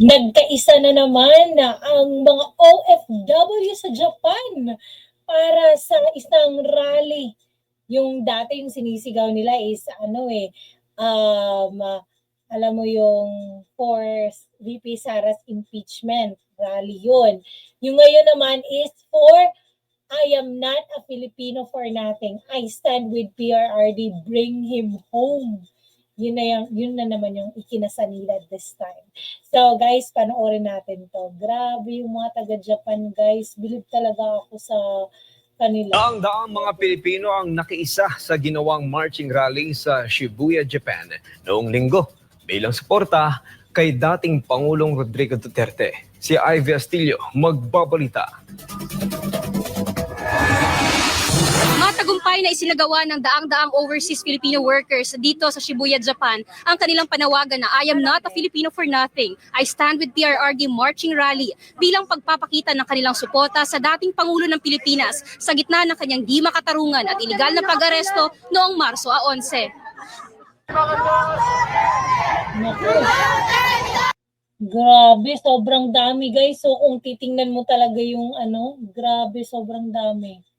Nagkaisa na naman na ang mga OFW sa Japan para sa isang rally. Yung dati yung sinisigaw nila is ano eh, um, alam mo yung for VP Sara's impeachment rally yun. Yung ngayon naman is for I am not a Filipino for nothing. I stand with PRRD. Bring him home. Yun na, yung, yun na naman yung ikinasa nila this time. So guys, panoorin natin to. Grabe yung mga taga-Japan guys. Bilib talaga ako sa kanila. Daang-daang mga Pilipino ang nakiisa sa ginawang marching rally sa Shibuya, Japan noong linggo bilang suporta kay dating Pangulong Rodrigo Duterte. Si Ivy Astilio magbabalita. Matagumpay na isinagawa ng daang-daang overseas Filipino workers dito sa Shibuya, Japan ang kanilang panawagan na I am not a Filipino for nothing. I stand with PRRD marching rally bilang pagpapakita ng kanilang suporta sa dating Pangulo ng Pilipinas sa gitna ng kanyang di makatarungan at iligal na pag-aresto noong Marso 11. Naku. Grabe, sobrang dami guys. So kung titingnan mo talaga yung ano, grabe, sobrang dami.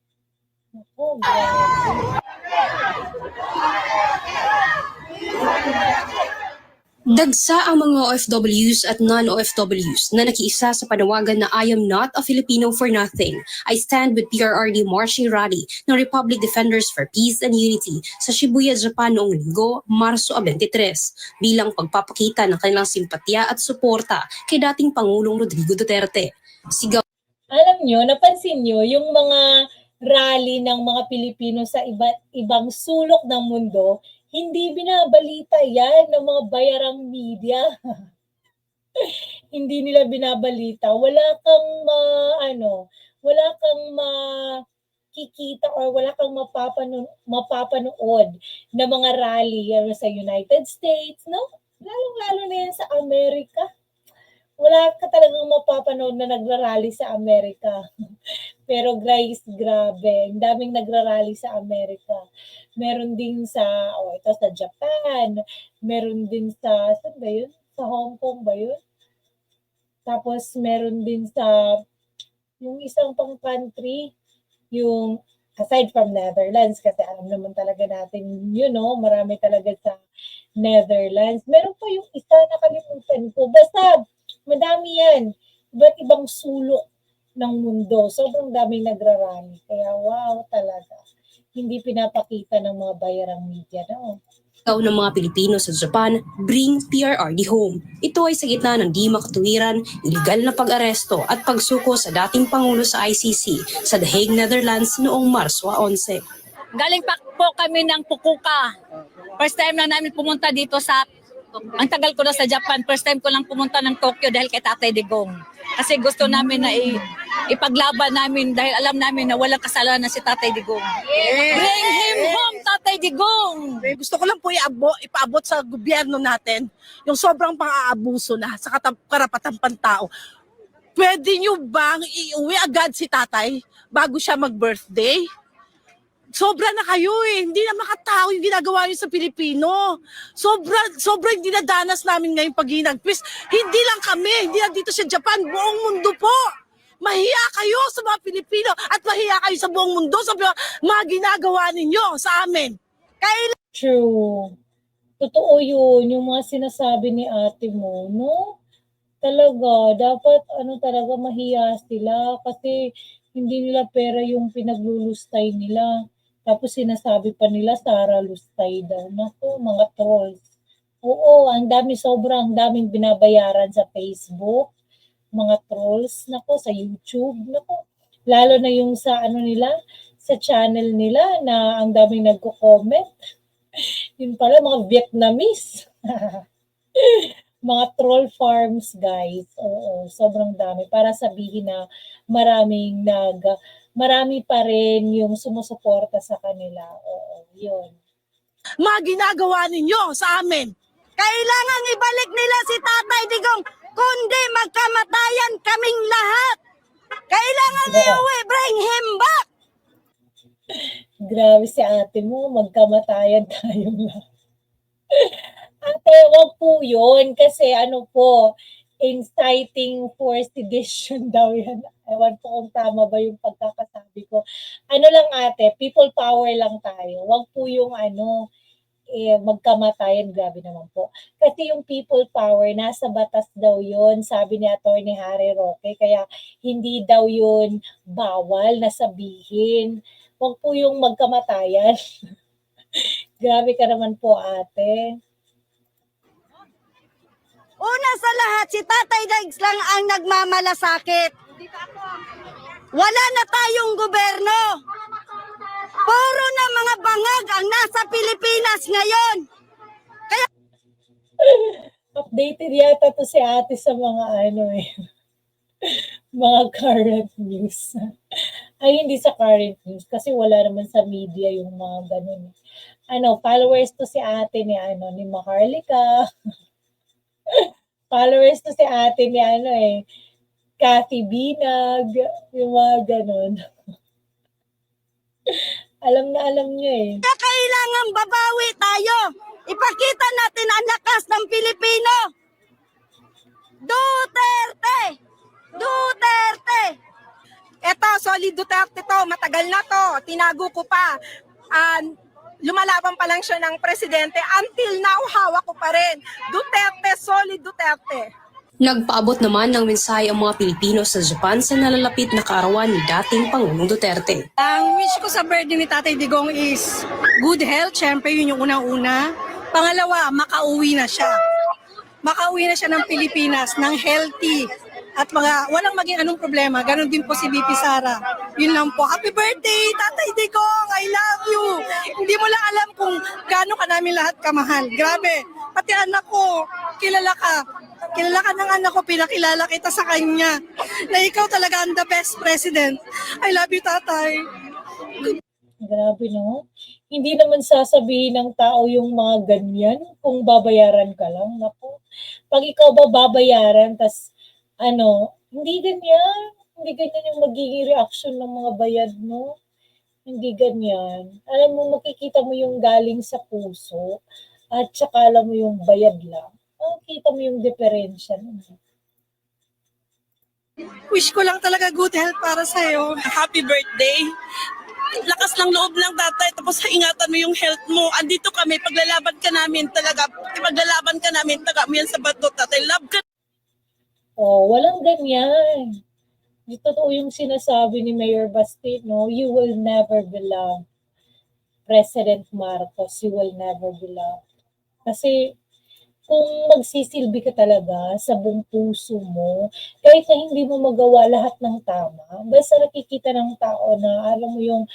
Dagsa ang mga OFWs at non-OFWs na nakiisa sa panawagan na I am not a Filipino for nothing. I stand with PRRD marching rally ng Republic Defenders for Peace and Unity sa Shibuya, Japan noong linggo, Marso 23 bilang pagpapakita ng kanilang simpatya at suporta kay dating Pangulong Rodrigo Duterte. Sigaw Alam nyo, napansin nyo, yung mga rally ng mga Pilipino sa iba't ibang sulok ng mundo, hindi binabalita yan ng mga bayarang media. hindi nila binabalita. Wala kang ma, ano, wala kang makikita or wala kang mapapano, mapapanood na mga rally sa United States, no? Lalong-lalo na yan sa Amerika. Wala ka talagang mapapanood na nagrarally sa Amerika. Pero guys, grabe. Ang daming nagrarally sa Amerika. Meron din sa, oh, ito sa Japan. Meron din sa, saan ba yun? Sa Hong Kong ba yun? Tapos meron din sa, yung isang pang country, yung aside from Netherlands, kasi alam naman talaga natin, you know, marami talaga sa Netherlands. Meron pa yung isa nakalimutan ko. Basta, madami yan. Iba't ibang sulok ng mundo. Sobrang daming nagrarami. Kaya wow talaga. Hindi pinapakita ng mga bayarang media. No? ng mga Pilipino sa Japan, bring PRRD home. Ito ay sa gitna ng di makatuwiran, iligal na pag-aresto at pagsuko sa dating Pangulo sa ICC sa The Hague, Netherlands noong Marso 11. Galing pa po kami ng Fukuoka. First time lang namin pumunta dito sa ang tagal ko na sa Japan. First time ko lang pumunta ng Tokyo dahil kay Tatay Digong. Kasi gusto namin na i- ipaglaban namin dahil alam namin na walang kasalanan si Tatay Digong. Bring him home, Tatay Digong! Eh, Gusto ko lang po iabo, ipaabot sa gobyerno natin yung sobrang pang-aabuso na sa karapatang pantao. Pwede nyo bang iuwi agad si tatay bago siya mag-birthday? Sobra na kayo eh. Hindi na makatao yung ginagawa nyo sa Pilipino. Sobra, sobra yung dinadanas namin ngayon pag hinagpis. Hindi lang kami, hindi lang dito sa Japan, buong mundo po. Mahiya kayo sa mga Pilipino at mahiya kayo sa buong mundo sa mga ginagawa ninyo sa amin. Kailan True. Totoo yun, yung mga sinasabi ni ate mo, no? Talaga, dapat ano talaga mahiya sila kasi hindi nila pera yung pinaglulustay nila. Tapos sinasabi pa nila Sara Lustay daw. Naku, mga trolls. Oo, ang dami, sobrang daming binabayaran sa Facebook. Mga trolls, nako, sa YouTube, nako. Lalo na yung sa ano nila, sa channel nila na ang daming nagko-comment. Yun pala, mga Vietnamese. mga troll farms, guys. Oo, sobrang dami. Para sabihin na maraming nag, marami pa rin yung sumusuporta sa kanila. Oo, yun. mga ginagawa ninyo sa amin. Kailangan ibalik nila si Tatay Digong, kundi magkamatayan kaming lahat. Kailangan Yeah. iuwi, bring him back. Grabe si ate mo, magkamatayan tayo lahat. Ate, wag po yun. Kasi ano po, inciting for sedition daw yan. Ewan po kung tama ba yung pagkakasabi ko. Ano lang ate, people power lang tayo. Wag po yung ano, eh, magkamatayan. Grabe naman po. Kasi yung people power, nasa batas daw yun, sabi ni Atty. Harry Roque. Kaya hindi daw yun bawal na sabihin. Wag po yung magkamatayan. Grabe ka naman po ate. Una sa lahat, si Tatay Diggs lang ang nagmamalasakit. Wala na tayong gobyerno. Puro na mga bangag ang nasa Pilipinas ngayon. updated yata to si ate sa mga ano eh, mga current news. Ay, hindi sa current news kasi wala naman sa media yung mga ganun. eh. Ano, followers to si ate ni ano, ni Maharlika. followers to si ate ni ano eh, Kathy Binag, yung mga ganun. alam na alam niyo eh. Kailangan babawi tayo. Ipakita natin ang lakas ng Pilipino. Duterte! Duterte! Eto, solid Duterte to, matagal na to, tinago ko pa. Ah, lumalaban pa lang siya ng presidente. Until now, hawak ko pa rin. Duterte, solid Duterte. Nagpaabot naman ng mensahe ang mga Pilipino sa Japan sa nalalapit na kaarawan ni dating Pangulong Duterte. Ang wish ko sa birthday ni Tatay Digong is good health. Siyempre, yun yung unang-una. Pangalawa, makauwi na siya. Makauwi na siya ng Pilipinas, ng healthy. At mga, walang maging anong problema. Ganon din po si BP Sara. Yun lang po. Happy birthday, Tatay Digong! I love you! Hindi mo lang alam kung gaano ka namin lahat kamahal. Grabe. Pati anak ko, kilala ka. Kilala ka ng anak ko, pinakilala kita sa kanya. Na ikaw talaga ang the best president. I love you, Tatay. Grabe no. Hindi naman sasabihin ng tao yung mga ganyan kung babayaran ka lang. Naku. Pag ikaw ba babayaran, tas ano, hindi ganyan. Hindi ganyan yung magiging reaction ng mga bayad mo. Hindi ganyan. Alam mo, makikita mo yung galing sa puso at saka alam mo yung bayad lang. Makikita mo yung diferensya. Wish ko lang talaga good health para sa'yo. Happy birthday! Lakas ng loob lang tatay, tapos ingatan mo yung health mo. Andito kami, paglalaban ka namin talaga, paglalaban ka namin, taga mo yan sa bato tatay. Love ka Oh, walang ganyan. Totoo yung sinasabi ni Mayor Basti, no? You will never belong. President Marcos, you will never belong. Kasi kung magsisilbi ka talaga sa buong puso mo, kahit na hindi mo magawa lahat ng tama, basta nakikita ng tao na alam mo yung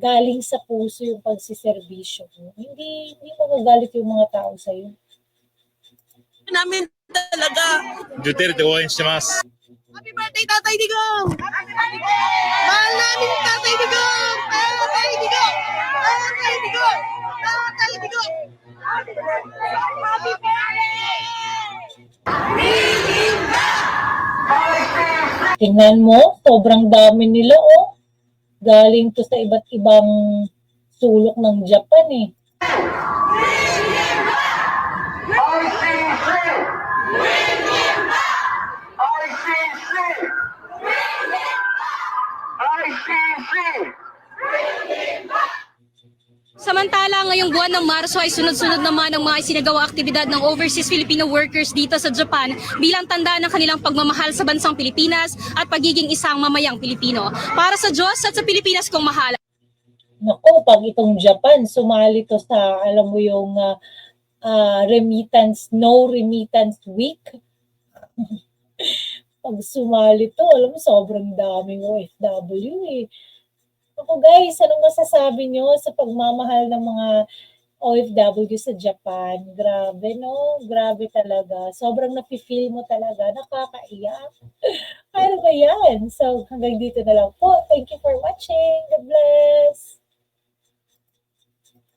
galing sa puso yung pagsiservisyo mo, hindi, hindi magagalit yung mga tao sa'yo. namin talaga. Duterte Owens si Mas. Happy birthday, Tatay Digong! Mahal namin Tatay Digong! Tatay Digong! Tatay Digong! Tatay Digong! Happy birthday! Happy birthday! Tingnan mo, sobrang dami nila oh. Galing to sa iba't ibang sulok ng Japan eh. Ngayong buwan ng Marso ay sunod-sunod naman ang mga isinagawa aktibidad ng overseas Filipino workers dito sa Japan bilang tanda ng kanilang pagmamahal sa bansang Pilipinas at pagiging isang mamayang Pilipino. Para sa Diyos at sa Pilipinas kong mahal. Nako, pag itong Japan, sumali to sa, alam mo yung ah, remittance, no remittance week. pag sumali to, alam mo, sobrang daming OFW eh. Ako guys, anong masasabi nyo sa pagmamahal ng mga OFW sa Japan? Grabe, no? Grabe talaga. Sobrang napifeel mo talaga. Nakakaiyak. ano ba yan? So, hanggang dito na lang po. Thank you for watching. God bless.